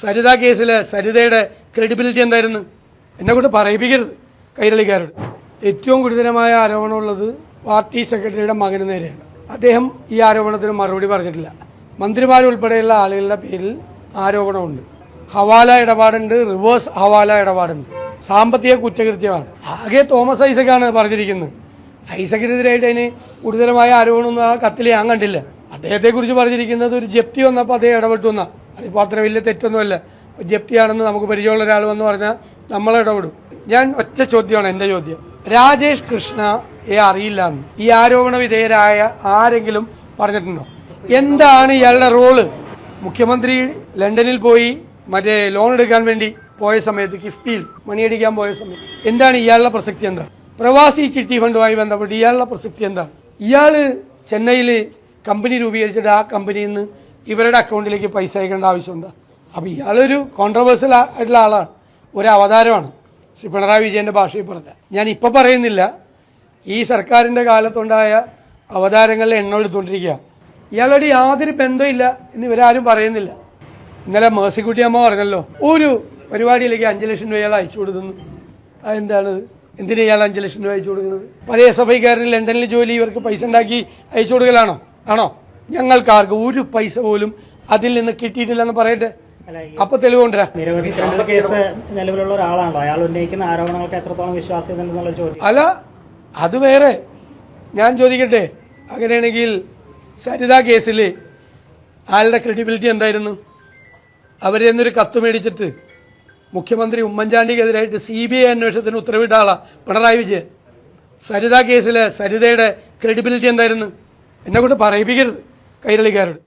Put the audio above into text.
സരിത കേസിലെ സരിതയുടെ ക്രെഡിബിലിറ്റി എന്തായിരുന്നു? എന്നെ കൊണ്ട് പറയിപ്പിക്കരുത് കൈരളിക്കാരോട്. ഏറ്റവും ഗുരുതരമായ ആരോപണമുള്ളത് പാർട്ടി സെക്രട്ടറിയുടെ മകന് നേരെയാണ്. അദ്ദേഹം ഈ ആരോപണത്തിന് മറുപടി പറഞ്ഞിട്ടില്ല. മന്ത്രിമാരുൾപ്പെടെയുള്ള ആളുകളുടെ പേരിൽ ആരോപണമുണ്ട്. ഹവാല ഇടപാടുണ്ട് റിവേഴ്സ് ഹവാല ഇടപാടുണ്ട്. സാമ്പത്തിക കുറ്റകൃത്യമാണ്. ആകെ തോമസ് ഐസക്കാണ് പറഞ്ഞിരിക്കുന്നത്. ഐസക്കിനെതിരായിട്ട് അതിന് ഗുരുതരമായ ആരോപണമൊന്നും ആ കത്തിൽ ഞാൻ കണ്ടില്ല. അദ്ദേഹത്തെക്കുറിച്ച് പറഞ്ഞിരിക്കുന്നത് ഒരു ജപ്തി വന്നപ്പോൾ അദ്ദേഹം ഇടപെട്ടു എന്നാ അതിപ്പോൾ അത്ര വലിയ തെറ്റൊന്നുമല്ല. ജപ്തിയാണെന്ന് നമുക്ക് പരിചയമുള്ള ഒരാൾ വന്ന് പറഞ്ഞാൽ നമ്മൾ ഇടപെടും. ഞാൻ ഒറ്റ ചോദ്യമാണ് എന്റെ ചോദ്യം. രാജേഷ് കൃഷ്ണ കൃഷ്ണയെ അറിയില്ല എന്ന്. ഈ ആരോപണ വിധേയരായ ആരെങ്കിലും പറഞ്ഞിട്ടുണ്ടോ? എന്താണ് ഇയാളുടെ റോൾ? മുഖ്യമന്ത്രി ലണ്ടനിൽ പോയി മറ്റേ ലോൺ എടുക്കാൻ വേണ്ടി പോയ സമയത്ത് കിഫ്ബിയിൽ മണിയടിക്കാൻ പോയ സമയത്ത് എന്താണ് ഇയാളുടെ പ്രസക്തി എന്താ? പ്രവാസി ചിട്ടി ഫണ്ടുമായി ബന്ധപ്പെട്ട് ഇയാളുടെ പ്രസക്തി എന്താ? ഇയാൾ ചെന്നൈയിൽ കമ്പനി രൂപീകരിച്ചിട്ട് ആ കമ്പനിയിൽ നിന്ന് ഇവരുടെ അക്കൗണ്ടിലേക്ക് പൈസ അയക്കേണ്ട ആവശ്യമുണ്ട്. അപ്പോൾ ഇയാളൊരു കോൺട്രവേഴ്സൽ ആയിട്ടുള്ള ആളാണ്. ഒരു അവതാരമാണ്. ശ്രീ പിണറായി വിജയന്റെ ഭാഷയിൽ പറഞ്ഞ. ഞാൻ ഇപ്പോൾ പറയുന്നില്ല. ഈ സർക്കാരിന്റെ കാലത്തുണ്ടായ അവതാരങ്ങളിൽ എണ്ണം എടുത്തുകൊണ്ടിരിക്കുക ഇയാളോട് യാതൊരു ബന്ധമില്ല എന്ന് ഇവരാരും പറയുന്നില്ല. ഇന്നലെ മേഴ്സിക്കുട്ടി അമ്മ പറഞ്ഞല്ലോ ഒരു പരിപാടിയിലേക്ക് അഞ്ച് ലക്ഷം രൂപ ഇയാൾ അയച്ചു കൊടുക്കുന്നു. അതെന്താണ്? എന്തിനാ ഇയാൾ അഞ്ച് ലക്ഷം രൂപ അയച്ചു കൊടുക്കുന്നത്? പഴയ ഐക്കാരൻ ലണ്ടനിൽ ജോലി ഇവർക്ക് പൈസ ഉണ്ടാക്കി അയച്ചു കൊടുക്കലാണോ? ആണോ? ഞങ്ങൾക്കാർക്ക് ഒരു പൈസ പോലും അതിൽ നിന്ന് കിട്ടിയിട്ടില്ലെന്ന് പറയട്ടെ. അപ്പൊ തെളിവ് നിരവധി ക്രിമിനൽ കേസ് നിലവിലുള്ള ഒരാളാണല്ലോ. അയാൾ ഉന്നയിക്കുന്ന ആരോപണങ്ങൾക്ക് എത്രത്തോളം വിശ്വാസ്യത ചോദ്യം. അല്ല അത് വേറെ. ഞാൻ ചോദിക്കട്ടെ? അങ്ങനെയാണെങ്കിൽ സരിത കേസിൽ ആളുടെ ക്രെഡിബിലിറ്റി എന്തായിരുന്നു? അവരിൽ എന്നൊരു കത്ത് മേടിച്ചിട്ട് മുഖ്യമന്ത്രി ഉമ്മൻചാണ്ടിക്കെതിരായിട്ട് സി ബി ഐ അന്വേഷണത്തിന് ഉത്തരവിട്ട ആളാ പിണറായി വിജയൻ. സരിത കേസിലെ സരിതയുടെ ക്രെഡിബിലിറ്റി എന്തായിരുന്നു? എന്നെ കൊണ്ട് പറയിപ്പിക്കരുത്. കൈരളിക്കാരോട്